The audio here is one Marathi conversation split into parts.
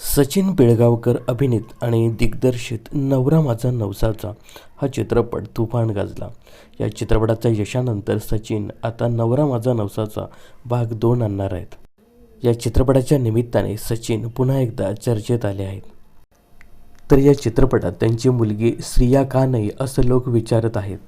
सचिन पिळगावकर अभिनीत आणि दिग्दर्शित नवरा माझा नवसाचा हा चित्रपट तुफान गाजला. या चित्रपटाच्या यशानंतर सचिन आता नवरा माझा नवसाचा भाग दोन आणणार आहेत. या चित्रपटाच्या निमित्ताने सचिन पुन्हा एकदा चर्चेत आले आहेत. तर या चित्रपटात त्यांची मुलगी स्त्रिया का नाही असं लोक विचारत आहेत.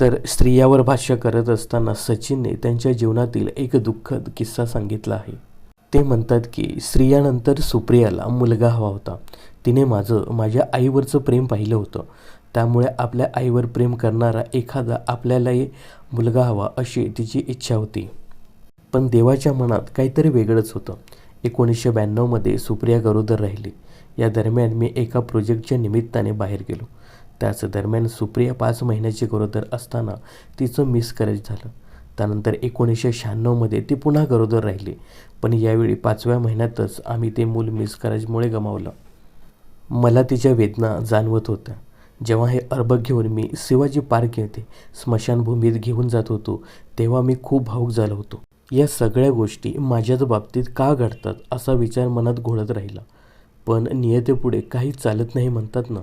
तर स्त्रियावर भाष्य करत असताना सचिनने त्यांच्या जीवनातील एक दुःखद किस्सा सांगितला आहे. ते म्हणतात की स्त्रियानंतर सुप्रियाला मुलगा हवा होता. तिने माझं माझ्या आईवरचं प्रेम पाहिलं होतं. त्यामुळे आपल्या आईवर प्रेम करणारा एखादा आपल्यालाही मुलगा हवा अशी तिची इच्छा होती. पण देवाच्या मनात काहीतरी वेगळंच होतं. एकोणीसशे ब्याण्णवमध्ये सुप्रिया गरोदर राहिली. या दरम्यान मी एका प्रोजेक्टच्या निमित्ताने बाहेर गेलो. त्याच दरम्यान सुप्रिया पाच महिन्याची गरोदर असताना तिचं मिसकॅरेज झालं. त्यानंतर एकोणीसशे शहाण्णवमध्ये ती पुन्हा गरोदर राहिली. पण यावेळी पाचव्या महिन्यातच आम्ही ते मूल मिसकॅरेजमुळे गमावलं. मला तिच्या वेदना जाणवत होत्या. जेव्हा हे अर्बक घेऊन मी शिवाजी पार्क येथे स्मशानभूमीत घेऊन जात होतो तेव्हा मी खूप भावूक झालो होतो. या सगळ्या गोष्टी माझ्याच बाबतीत का घडतात असा विचार मनात घोळत राहिला. पण नियतेपुढे काही चालत नाही म्हणतात ना.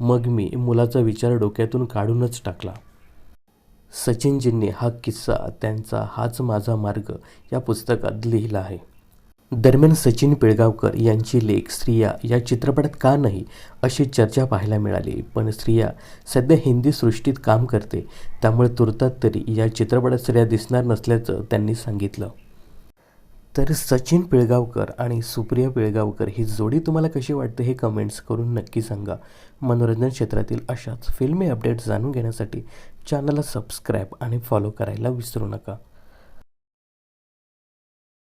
मग मी मुलाचा विचार डोक्यातून काढूनच टाकला. सचिनजींनी हा किस्सा त्यांचा हाच माझा मार्ग या पुस्तकात लिहिला आहे. दरम्यान सचिन पिळगावकर यांची लेख स्त्रिया या चित्रपटात का नाही अशी चर्चा पाहायला मिळाली. पण स्त्रिया सध्या हिंदी सृष्टीत काम करते त्यामुळे तुर्तात तरी या चित्रपटात स्त्रिया दिसणार नसल्याचं त्यांनी सांगितलं. तर सचिन पिळगावकर आणि सुप्रिया पिळगावकर ही जोडी तुम्हाला कशी वाटते हे कमेंट्स करून नक्की सांगा. मनोरंजन क्षेत्रातील अशाच फिल्मी अपडेट्स जाणून घेण्यासाठी चॅनलला सबस्क्राईब आणि फॉलो करायला विसरू नका.